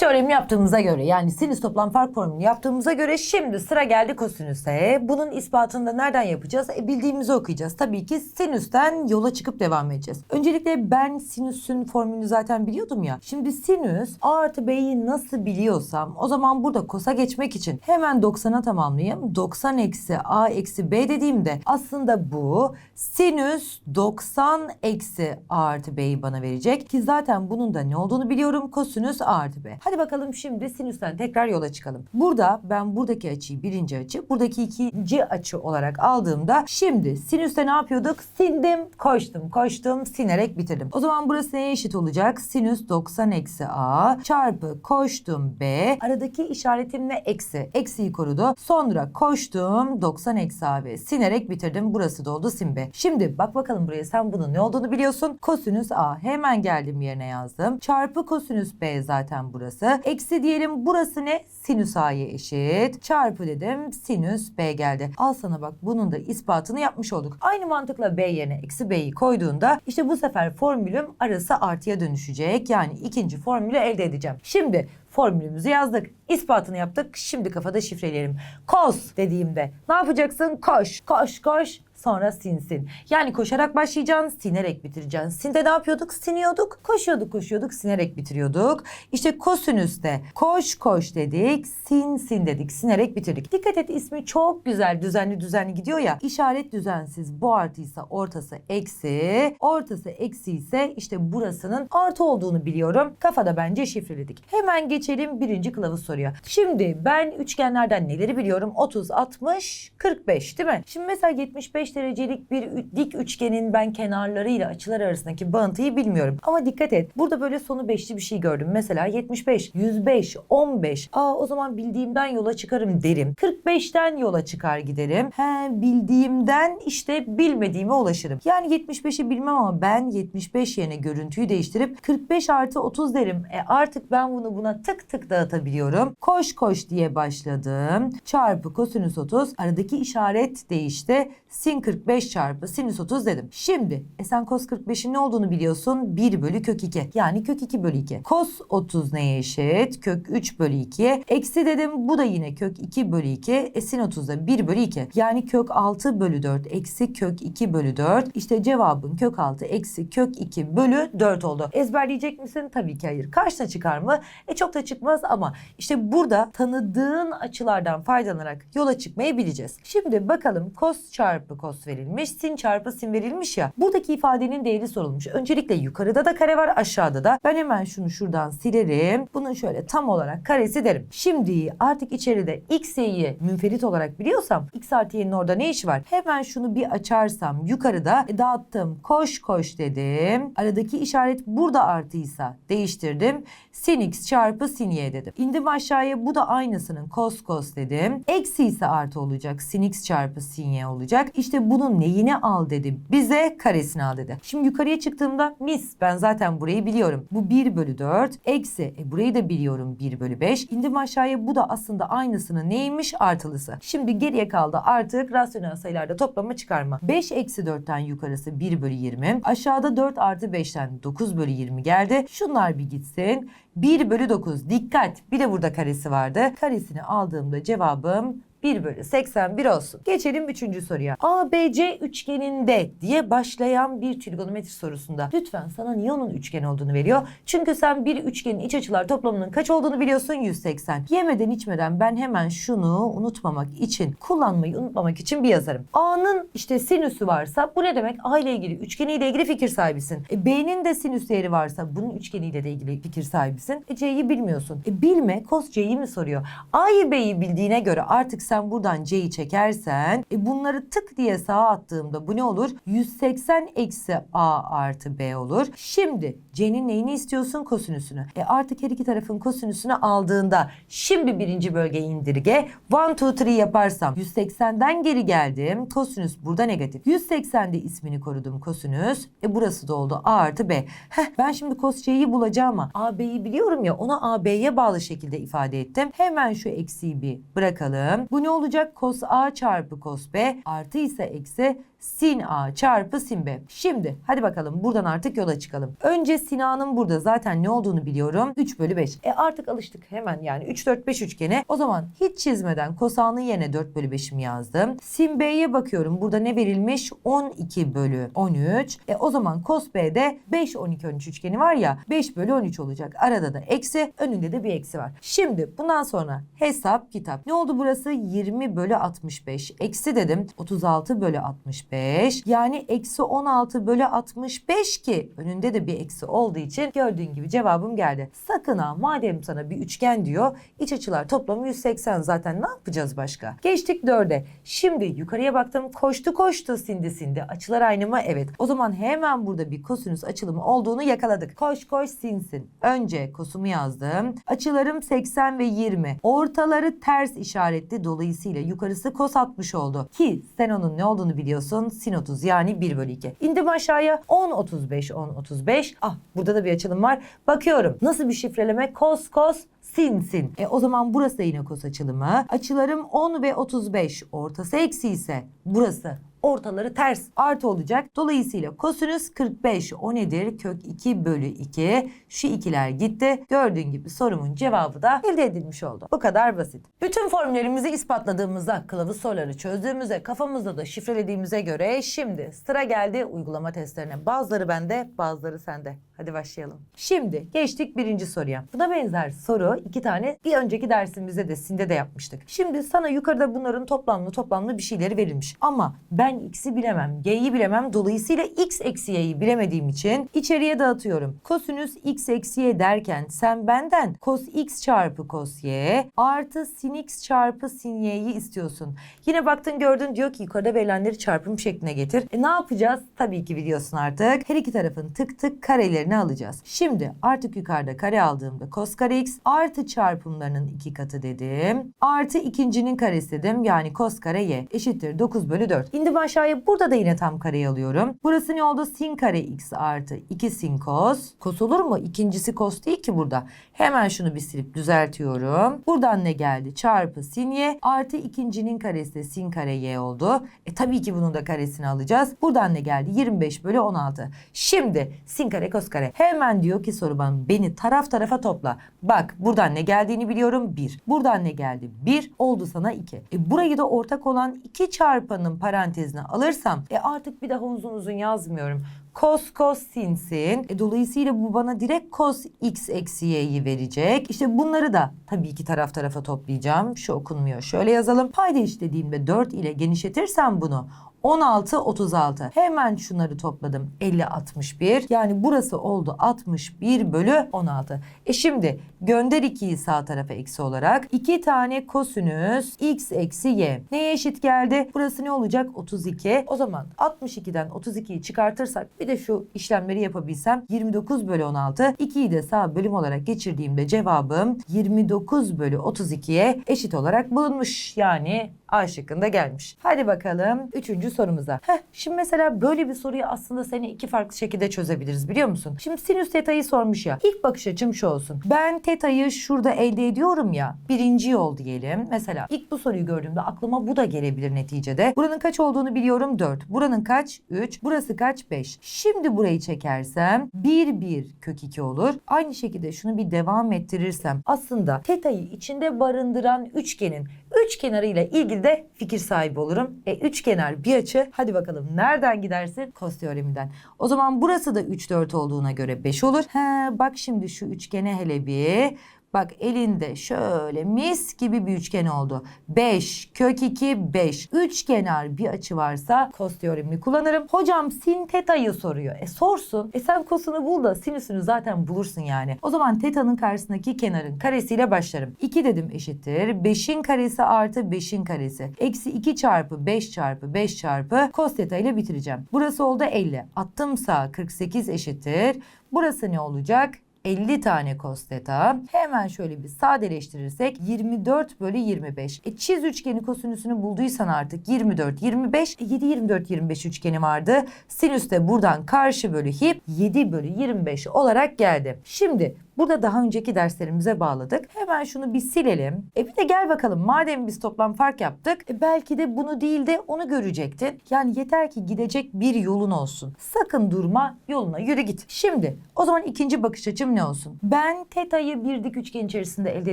teoremi yaptığımıza göre yani sinüs toplam fark formülünü yaptığımıza göre şimdi sıra geldi kosinüse. Bunun ispatını da nereden yapacağız? E, bildiğimizi okuyacağız. Tabii ki sinüsten yola çıkıp devam edeceğiz. Öncelikle ben sinüsün formülünü zaten biliyordum ya. Şimdi sinüs A artı B'yi nasıl biliyorsam o zaman burada kosa geçmek için hemen 90'a tamamlayayım. 90 eksi A eksi B dediğimde aslında bu sinüs 90 eksi A artı B'yi bana verecek. Ki zaten bunun da ne olduğunu biliyorum. Kosinüs A artı B. Hadi bakalım şimdi sinüsten tekrar yola çıkalım. Burada ben buradaki açıyı birinci açı, buradaki ikinci açı olarak aldığımda şimdi sinüste ne yapıyorduk? Sindim, koştum, koştum, sinerek bitirdim. O zaman burası neye eşit olacak? Sinüs 90 eksi A çarpı koştum B. Aradaki işaretim ne? Eksi. Eksiyi korudu. Sonra koştum 90 eksi AB. Sinerek bitirdim. Burası da oldu sin B. Şimdi bak bakalım buraya sen bunun ne olduğunu biliyorsun. Kosinüs A. Hemen geldim yerine yazdım. Çarpı kosinüs B zaten burası. Eksi diyelim burası ne? Sinüs A'ya eşit. Çarpı dedim sinüs B geldi. Al sana bak bunun da ispatını yapmış olduk. Aynı mantıkla B yerine eksi B'yi koyduğunda işte bu sefer formülüm arası artıya dönüşecek. Yani ikinci formülü elde edeceğim. Şimdi formülümüzü yazdık. ispatını yaptık. Şimdi kafada şifreleyelim. Kos dediğimde ne yapacaksın? Koş, koş, koş. Sonra sinsin. Yani koşarak başlayacaksın, sinerek bitireceksin. Sinde ne yapıyorduk? Siniyorduk. Koşuyorduk, koşuyorduk, sinerek bitiriyorduk. İşte kosinüste koş koş dedik, sin sin dedik, sinerek bitirdik. Dikkat et ismi çok güzel, düzenli düzenli gidiyor ya. İşaret düzensiz. Bu artıysa ortası eksi, ortası eksi ise işte burasının artı olduğunu biliyorum. Kafada bence şifreledik. Hemen geçelim birinci kılavuz soruya. Şimdi ben üçgenlerden neleri biliyorum? 30, 60, 45 değil mi? Şimdi mesela 75 derecelik bir dik üçgenin ben kenarlarıyla açılar arasındaki bağıntıyı bilmiyorum. Ama dikkat et. Burada böyle sonu beşli bir şey gördüm. Mesela 75, 105, 15. Aa o zaman bildiğimden yola çıkarım derim. 45'ten yola çıkar giderim. He bildiğimden işte bilmediğime ulaşırım. Yani 75'i bilmem ama ben 75 yerine görüntüyü değiştirip 45 artı 30 derim. E artık ben bunu buna tık tık dağıtabiliyorum. Koş koş diye başladım. Çarpı kosinüs 30. Aradaki işaret değişti. Sin 45 çarpı sinüs 30 dedim. Şimdi e sen kos 45'in ne olduğunu biliyorsun. 1 bölü kök 2. Yani kök 2 bölü 2. Kos 30 neye eşit? Kök 3 bölü 2'ye. Eksi dedim bu da yine kök 2 bölü 2. E sin 30 da 1 bölü 2. Yani kök 6 bölü 4 eksi kök 2 bölü 4. İşte cevabın kök 6 eksi kök 2 bölü 4 oldu. Ezberleyecek misin? Tabii ki hayır. Karşına çıkar mı? E çok da çıkmaz ama işte burada tanıdığın açılardan faydalanarak yola çıkmayı bileceğiz. Şimdi bakalım kos çarpı kos verilmiş, sin çarpı sin verilmiş ya. Buradaki ifadenin değeri sorulmuş. Öncelikle yukarıda da kare var, aşağıda da. Ben hemen şunu şuradan silerim. Bunun şöyle tam olarak karesi derim. Şimdi artık içeride x, y'yi münferit olarak biliyorsam x artı y'nin orada ne işi var? Hemen şunu bir açarsam yukarıda e, dağıttım. Koş koş dedim. Aradaki işaret burada artıysa değiştirdim. Sin x çarpı sin y dedim. İndim aşağıya bu da aynısının kos kos dedim. Eksi ise artı olacak. Sin x çarpı sin y olacak. İşte bunun neyini al dedi. Bize karesini al dedi. Şimdi yukarıya çıktığımda mis ben zaten burayı biliyorum. Bu 1 bölü 4 eksi e, burayı da biliyorum 1 bölü 5. İndim aşağıya bu da aslında aynısının neymiş artılısı. Şimdi geriye kaldı artık rasyonel sayılarda toplama çıkarma. 5 eksi 4'ten yukarısı 1 bölü 20. Aşağıda 4 artı 5'ten 9 bölü 20 geldi. Şunlar bir gitsin. 1 bölü 9 dikkat bir de burada karesi vardı. Karesini aldığımda cevabım 1 bölü 81 olsun. Geçelim üçüncü soruya. ABC üçgeninde diye başlayan bir trigonometri sorusunda lütfen sana niye onun üçgen olduğunu veriyor? Çünkü sen bir üçgenin iç açılar toplamının kaç olduğunu biliyorsun 180. Yemeden içmeden ben hemen şunu unutmamak için kullanmayı unutmamak için bir yazarım. A'nın işte sinüsü varsa bu ne demek? A ile ilgili üçgeniyle ilgili fikir sahibisin. E, B'nin de sinüs değeri varsa bunun üçgeniyle de ilgili fikir sahibisin. E, C'yi bilmiyorsun. E, bilme kos C'yi mi soruyor? A'yı B'yi bildiğine göre artık sen buradan C'yi çekersen e, bunları tık diye sağa attığımda bu ne olur? 180 eksi A artı B olur. Şimdi C'nin neyini istiyorsun? Kosinüsünü. E artık her iki tarafın kosinüsünü aldığında şimdi birinci bölge indirge 1, 2, 3 yaparsam 180'den geri geldim. Kosinüs burada negatif. 180'de ismini korudum kosinüs. E burası da oldu A artı B. Heh, ben şimdi kos C'yi bulacağım ama A B'yi biliyorum ya ona A B'ye bağlı şekilde ifade ettim. Hemen şu eksiği bir bırakalım. Bu ne olacak? Kos A çarpı kos B artı ise eksi sin A çarpı sin B. Şimdi hadi bakalım buradan artık yola çıkalım. Önce sin A'nın burada zaten ne olduğunu biliyorum. 3 bölü 5. E artık alıştık hemen yani 3 4 5 üçgene. O zaman hiç çizmeden kosanın yerine 4 bölü 5'imi yazdım. Sin B'ye bakıyorum. Burada ne verilmiş? 12 bölü 13. E o zaman cos B'de 5 12 13 üçgeni var ya 5 bölü 13 olacak. Arada da eksi önünde de bir eksi var. Şimdi bundan sonra hesap kitap. Ne oldu burası? 20 bölü 65. Eksi dedim. 36 bölü 65. Yani eksi 16 bölü 65 ki önünde de bir eksi olduğu için gördüğün gibi cevabım geldi. Sakın ha madem sana bir üçgen diyor iç açılar toplamı 180 zaten ne yapacağız başka? Geçtik 4'e. Şimdi yukarıya baktım koştu koştu sindi sindi. Açılar aynı mı? Evet. O zaman hemen burada bir kosinüs açılımı olduğunu yakaladık. Koş koş sinsin. Önce kosumu yazdım. Açılarım 80 ve 20. Ortaları ters işaretli dolayısıyla yukarısı kos 60 oldu. Ki sen onun ne olduğunu biliyorsun. Sin 30 yani 1 bölü 2. İndim aşağıya 10 35 10 35. Ah burada da bir açılım var. Bakıyorum. Nasıl bir şifreleme? Kos kos sin sin. E o zaman burası da yine kos açılımı. Açılarım 10 ve 35. Ortası eksi ise burası ortaları ters artı olacak. Dolayısıyla kosinüs 45 o nedir? Kök 2 bölü 2. Şu ikiler gitti. Gördüğün gibi sorumun cevabı da elde edilmiş oldu. Bu kadar basit. Bütün formüllerimizi ispatladığımızda, kılavuz soruları çözdüğümüzde, kafamızda da şifrelediğimize göre şimdi sıra geldi uygulama testlerine. Bazıları bende, bazıları sende. Hadi başlayalım. Şimdi geçtik birinci soruya. Buna benzer soru iki tane bir önceki dersimizde de sinde de yapmıştık. Şimdi sana yukarıda bunların toplamlı toplamlı bir şeyleri verilmiş. Ama ben x'i bilemem, y'yi bilemem. Dolayısıyla x eksi y'yi bilemediğim için içeriye dağıtıyorum. Kosinüs x eksi y derken sen benden cos x çarpı cos y artı sin x çarpı sin y'yi istiyorsun. Yine baktın gördün diyor ki yukarıda verilenleri çarpım şekline getir. E ne yapacağız? Tabii ki biliyorsun artık. Her iki tarafın tık tık karelerini alacağız. Şimdi artık yukarıda kare aldığımda cos kare x artı çarpımlarının iki katı dedim. Artı ikincinin karesi dedim. Yani cos kare y eşittir 9 bölü 4. İndim aşağıya burada da yine tam kareyi alıyorum. Burası ne oldu? Sin kare x artı 2 sin cos. Cos olur mu? İkincisi cos değil ki burada. Hemen şunu bir silip düzeltiyorum. Buradan ne geldi? Çarpı sin y artı ikincinin karesi de sin kare y oldu. E tabii ki bunun da karesini alacağız. Buradan ne geldi? 25 bölü 16. Şimdi sin kare cos kare. Hemen diyor ki soru bana beni taraf tarafa topla. Bak buradan ne geldiğini biliyorum 1. Buradan ne geldi? 1 oldu sana 2. E burayı da ortak olan 2 çarpanın parantezine alırsam e artık bir daha uzun uzun yazmıyorum. Cos cos sin sin. E, dolayısıyla bu bana direkt cos x eksi y'yi verecek. İşte bunları da tabii ki taraf tarafa toplayacağım. Şu okunmuyor. Şöyle yazalım. Payda işlediğimde 4 ile genişletirsem bunu 16 36. Hemen şunları topladım. 50 61. Yani burası oldu 61 bölü 16. E şimdi gönder 2'yi sağ tarafa eksi olarak. 2 tane kosinüs x eksi y. Neye eşit geldi? Burası ne olacak? 32. O zaman 62'den 32'yi çıkartırsak bir de şu işlemleri yapabilsem 29 bölü 16. 2'yi de sağ bölüm olarak geçirdiğimde cevabım 29 bölü 32'ye eşit olarak bulunmuş. Yani A şıkkında gelmiş. Hadi bakalım üçüncü sorumuza. Heh, şimdi mesela böyle bir soruyu aslında seni iki farklı şekilde çözebiliriz biliyor musun? Şimdi sinüs teta'yı sormuş ya. İlk bakış açım şu olsun. Ben teta'yı şurada elde ediyorum ya. Birinci yol diyelim. Mesela ilk bu soruyu gördüğümde aklıma bu da gelebilir neticede. Buranın kaç olduğunu biliyorum 4. Buranın kaç? 3. Burası kaç? 5. Şimdi burayı çekersem 1 1 kök 2 olur. Aynı şekilde şunu bir devam ettirirsem aslında teta'yı içinde barındıran üçgenin üç kenarıyla ilgili de fikir sahibi olurum. E üç kenar bir açı. Hadi bakalım nereden gidersin? Kos teoreminden. O zaman burası da 3 4 olduğuna göre 5 olur. He, bak şimdi şu üçgene hele bir Bak elinde şöyle mis gibi bir üçgen oldu. 5 kök 2 5. Üç kenar bir açı varsa kos teoremini kullanırım. Hocam sin teta'yı soruyor. E sorsun. E sen kosunu bul da sinüsünü zaten bulursun yani. O zaman teta'nın karşısındaki kenarın karesiyle başlarım. 2 dedim eşittir. 5'in karesi artı 5'in karesi. Eksi 2 çarpı 5 çarpı 5 çarpı kos teta ile bitireceğim. Burası oldu 50. Attım sağa 48 eşittir. Burası ne olacak? 50 tane cos theta. Hemen şöyle bir sadeleştirirsek 24 bölü 25. E çiz üçgeni kosinüsünü bulduysan artık 24, 25. E 7, 24, 25 üçgeni vardı. Sinüs de buradan karşı bölü hip 7 bölü 25 olarak geldi. Şimdi Burada daha önceki derslerimize bağladık. Hemen şunu bir silelim. E bir de gel bakalım madem biz toplam fark yaptık e belki de bunu değil de onu görecektin. Yani yeter ki gidecek bir yolun olsun. Sakın durma yoluna yürü git. Şimdi o zaman ikinci bakış açım ne olsun? Ben teta'yı bir dik üçgen içerisinde elde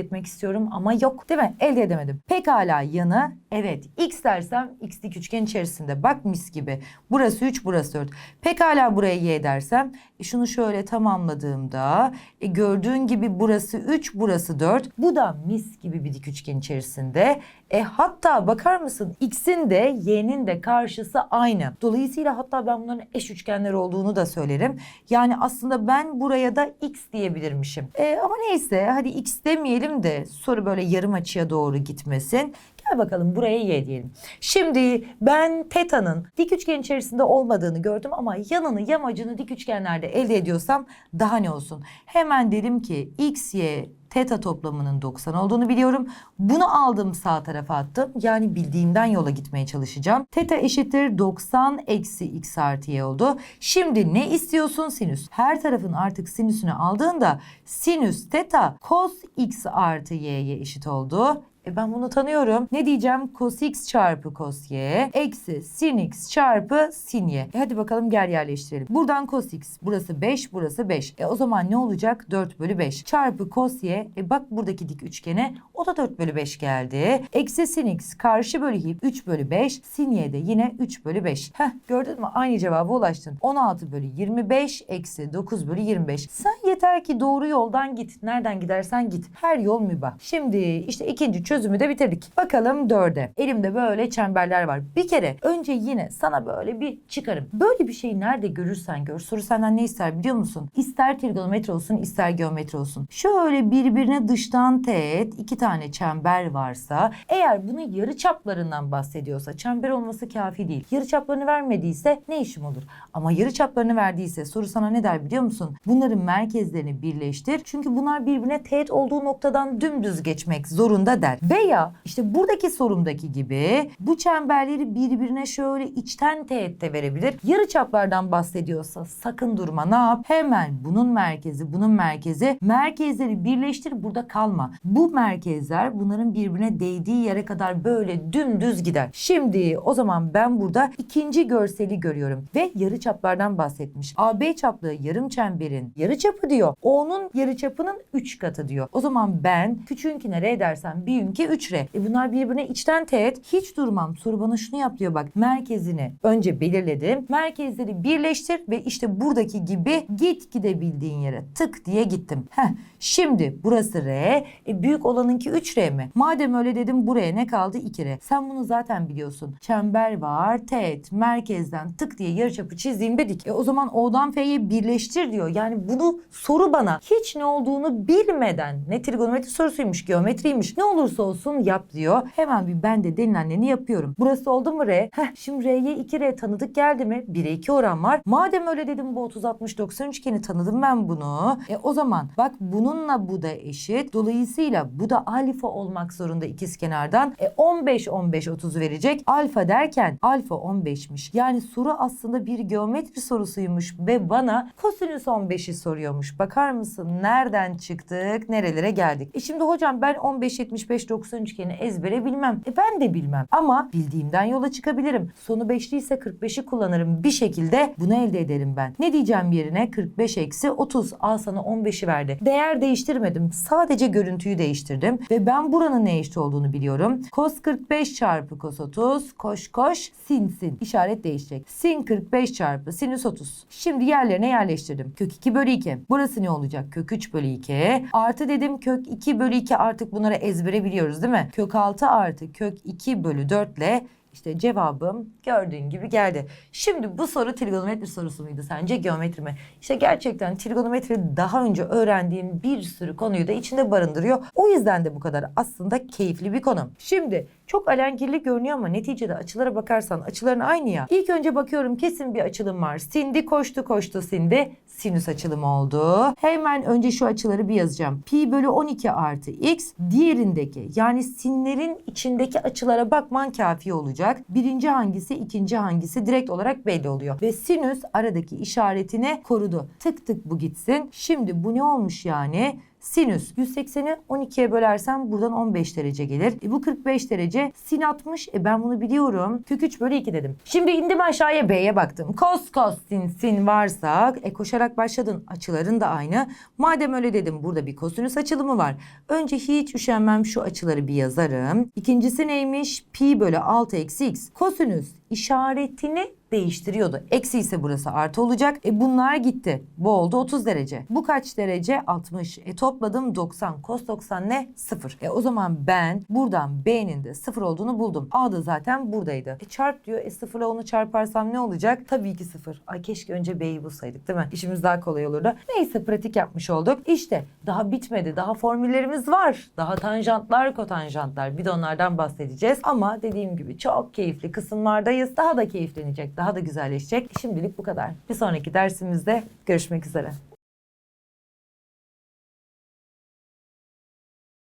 etmek istiyorum ama yok değil mi? Elde edemedim. Pekala yanı evet x dersem x dik üçgen içerisinde bak mis gibi. Burası 3 burası 4. Pekala buraya y dersem e şunu şöyle tamamladığımda e gördüğün gibi burası 3 burası 4. Bu da mis gibi bir dik üçgen içerisinde. E hatta bakar mısın x'in de y'nin de karşısı aynı. Dolayısıyla hatta ben bunların eş üçgenler olduğunu da söylerim. Yani aslında ben buraya da x diyebilirmişim. E, ama neyse hadi x demeyelim de soru böyle yarım açıya doğru gitmesin. Gel bakalım buraya y diyelim. Şimdi ben teta'nın dik üçgen içerisinde olmadığını gördüm ama yanını yamacını dik üçgenlerde elde ediyorsam daha ne olsun? Hemen dedim ki x, y, teta toplamının 90 olduğunu biliyorum. Bunu aldım sağ tarafa attım. Yani bildiğimden yola gitmeye çalışacağım. Teta eşittir 90 eksi x artı y oldu. Şimdi ne istiyorsun sinüs? Her tarafın artık sinüsünü aldığında sinüs teta cos x artı y'ye eşit oldu. E ben bunu tanıyorum. Ne diyeceğim? Cos x çarpı cos y eksi sin x çarpı sin y. E hadi bakalım gel yerleştirelim. Buradan cos x. Burası 5, burası 5. E o zaman ne olacak? 4 bölü 5. Çarpı cos y. E bak buradaki dik üçgene o da 4 bölü 5 geldi. Eksi sin x karşı bölü hip 3 bölü 5. Sin y de yine 3 bölü 5. Heh gördün mü? Aynı cevaba ulaştın. 16 bölü 25 eksi 9 bölü 25. Sen yeter ki doğru yoldan git. Nereden gidersen git. Her yol mübah. Şimdi işte ikinci çözümü de bitirdik. Bakalım dörde. Elimde böyle çemberler var. Bir kere önce yine sana böyle bir çıkarım. Böyle bir şeyi nerede görürsen gör. Soru senden ne ister biliyor musun? İster trigonometri olsun ister geometri olsun. Şöyle birbirine dıştan teğet iki tane çember varsa eğer bunun yarı çaplarından bahsediyorsa çember olması kafi değil. Yarı çaplarını vermediyse ne işim olur? Ama yarı çaplarını verdiyse soru sana ne der biliyor musun? Bunların merkezlerini birleştir. Çünkü bunlar birbirine teğet olduğu noktadan dümdüz geçmek zorunda der. Veya işte buradaki sorumdaki gibi bu çemberleri birbirine şöyle içten teğette verebilir. Yarı çaplardan bahsediyorsa sakın durma ne yap? Hemen bunun merkezi bunun merkezi merkezleri birleştir burada kalma. Bu merkezler bunların birbirine değdiği yere kadar böyle dümdüz gider. Şimdi o zaman ben burada ikinci görseli görüyorum ve yarı çaplardan bahsetmiş. AB çaplı yarım çemberin yarı çapı diyor. O'nun yarı çapının 3 katı diyor. O zaman ben küçüğünkine R dersem büyüğünki 3 R. E bunlar birbirine içten teğet. Hiç durmam. Soru bana şunu yap diyor bak. Merkezini önce belirledim. Merkezleri birleştir ve işte buradaki gibi git gidebildiğin yere tık diye gittim. Heh. Şimdi burası R. E büyük olanınki 3R mi? Madem öyle dedim buraya ne kaldı? 2R. Sen bunu zaten biliyorsun. Çember var. Teğet. Merkezden tık diye yarıçapı çizdiğimde dik. E o zaman O'dan F'ye birleştir diyor. Yani bunu soru bana hiç ne olduğunu bilmeden ne trigonometri sorusuymuş, geometriymiş. Ne olursa olsun yap diyor. Hemen bir ben de denilenlerini yapıyorum. Burası oldu mu R? Heh şimdi R'ye 2R tanıdık geldi mi? 1'e 2 oran var. Madem öyle dedim bu 30 60 90 üçgeni tanıdım ben bunu. E o zaman bak bununla bu da eşit. Dolayısıyla bu da alfa olmak zorunda ikizkenardan. E 15 15 30 verecek. Alfa derken alfa 15'miş. Yani soru aslında bir geometri sorusuymuş ve bana kosinüs 15'i soruyormuş. Bakar mısın? Nereden çıktık? Nerelere geldik? E şimdi hocam ben 15 75 90 üçgeni ezbere bilmem. E ben de bilmem. Ama bildiğimden yola çıkabilirim. Sonu 5'li ise 45'i kullanırım. Bir şekilde bunu elde ederim ben. Ne diyeceğim yerine? 45 eksi 30. Al sana 15'i verdi. Değer değiştirmedim. Sadece görüntüyü değiştirdim. Ve ben buranın ne eşit olduğunu biliyorum. Cos 45 çarpı cos 30. Koş koş sin sin. İşaret değişecek. Sin 45 çarpı sinüs 30. Şimdi yerlerine yerleştirdim. Kök 2 bölü 2. Burası ne olacak? Kök 3 bölü 2. Artı dedim kök 2 bölü 2 artık bunları ezbere biliyoruz değil mi? Kök 6 artı kök 2 bölü 4 ile işte cevabım gördüğün gibi geldi. Şimdi bu soru trigonometri sorusu muydu sence geometri mi? İşte gerçekten trigonometri daha önce öğrendiğim bir sürü konuyu da içinde barındırıyor. O yüzden de bu kadar aslında keyifli bir konu. Şimdi Çok alengirli görünüyor ama neticede açılara bakarsan açıların aynı ya. İlk önce bakıyorum kesin bir açılım var. Sindi koştu koştu sindi. Sinüs açılımı oldu. Hemen önce şu açıları bir yazacağım. Pi bölü 12 artı x diğerindeki yani sinlerin içindeki açılara bakman kafi olacak. Birinci hangisi ikinci hangisi direkt olarak belli oluyor. Ve sinüs aradaki işaretini korudu. Tık tık bu gitsin. Şimdi bu ne olmuş yani? Sinüs 180'i 12'ye bölersem buradan 15 derece gelir. E bu 45 derece. Sin 60. E ben bunu biliyorum. Kök 3 bölü 2 dedim. Şimdi indim aşağıya B'ye baktım. Kos kos sin sin varsa e koşarak başladın. Açıların da aynı. Madem öyle dedim burada bir kosinüs açılımı var. Önce hiç üşenmem şu açıları bir yazarım. İkincisi neymiş? Pi bölü 6 eksi x. Kosinüs işaretini değiştiriyordu. Eksi ise burası artı olacak. E bunlar gitti. Bu oldu 30 derece. Bu kaç derece? 60. E topladım 90. Cos 90 ne? 0. E o zaman ben buradan B'nin de 0 olduğunu buldum. A da zaten buradaydı. E çarp diyor. E 0 ile onu çarparsam ne olacak? Tabii ki 0. Ay keşke önce B'yi bulsaydık değil mi? İşimiz daha kolay olurdu. Neyse pratik yapmış olduk. İşte daha bitmedi. Daha formüllerimiz var. Daha tanjantlar, kotanjantlar. Bir de onlardan bahsedeceğiz. Ama dediğim gibi çok keyifli kısımlardayız. Daha da keyiflenecek, daha da güzelleşecek. Şimdilik bu kadar. Bir sonraki dersimizde görüşmek üzere.